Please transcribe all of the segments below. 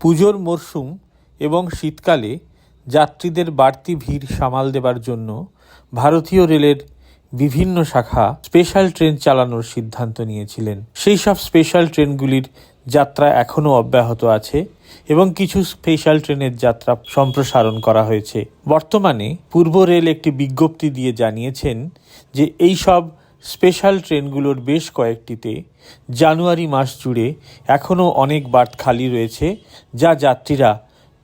পুজোর মরশুম এবং শীতকালে যাত্রীদের বাড়তি ভিড় সামাল দেবার জন্য ভারতীয় রেলের বিভিন্ন শাখা স্পেশাল ট্রেন চালানোর সিদ্ধান্ত নিয়েছিলেন। সেই সব স্পেশাল ট্রেনগুলির যাত্রা এখনও অব্যাহত আছে এবং কিছু স্পেশাল ট্রেনের যাত্রা সম্প্রসারণ করা হয়েছে। বর্তমানে পূর্ব রেল একটি বিজ্ঞপ্তি দিয়ে জানিয়েছেন যে এই সব স্পেশাল ট্রেনগুলোর বেশ কয়েকটিতে জানুয়ারি মাস জুড়ে এখনও অনেক বার্থ খালি রয়েছে, যা যাত্রীরা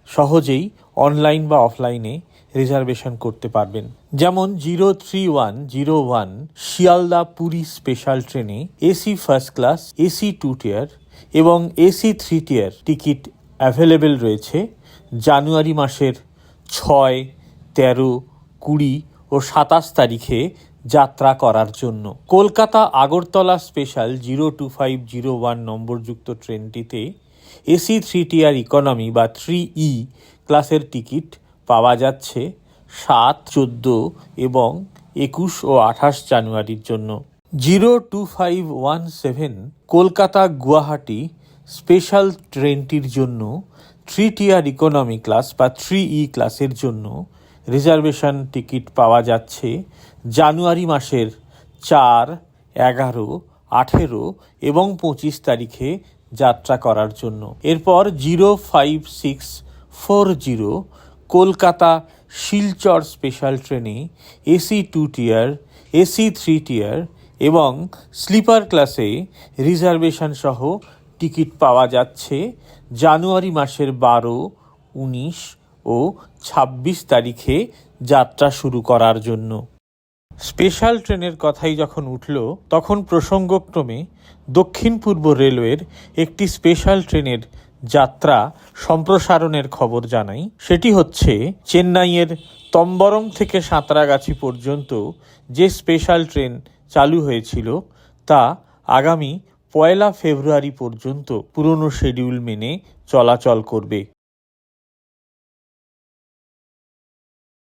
সহজেই অনলাইন বা অফলাইনে রিজার্ভেশন করতে পারবেন। যেমন zero three one zero one Sealdah Puri special ট্রেনে AC first class AC two tier এবং AC three tier ticket available রয়েছে জানুয়ারি মাসের ছয়, তেরো, কুড়ি ও সাতাশ তারিখে যাত্রা করার জন্য। Kolkata Agartala special zero two five zero one নম্বরযুক্ত ট্রেনটিতে এসি থ্রি টিয়ার ইকোনমি বা থ্রি ই ক্লাসের টিকিট পাওয়া যাচ্ছে সাত, চোদ্দ এবং একুশ ও আঠাশ জানুয়ারির জন্য। Zero two five one seven Kolkata Guwahati special ট্রেনটির জন্য থ্রি টিয়ার ইকোনমি ক্লাস বা থ্রি ই ক্লাসের জন্য রিজার্ভেশন টিকিট পাওয়া যাচ্ছে জানুয়ারি মাসের চার, এগারো, আঠেরো এবং পঁচিশ তারিখে যাত্রা করার জন্য। এরপর zero five six four zero Kolkata Silchar special ট্রেনে AC two tier, AC three tier এবং স্লিপার ক্লাসে রিজার্ভেশন সহ টিকিট পাওয়া যাচ্ছে জানুয়ারি মাসের বারো, উনিশ ও ছাব্বিশ তারিখে যাত্রা শুরু করার জন্য। স্পেশাল ট্রেনের কথাই যখন উঠল, তখন প্রসঙ্গক্রমে দক্ষিণ পূর্ব রেলওয়ের একটি স্পেশাল ট্রেনের যাত্রা সম্প্রসারণের খবর জানাই। সেটি হচ্ছে, চেন্নাইয়ের তম্বরম থেকে সাঁতরাগাছি পর্যন্ত যে স্পেশাল ট্রেন চালু হয়েছিল, তা আগামী পয়লা ফেব্রুয়ারি পর্যন্ত পুরনো শিডিউল মেনে চলাচল করবে।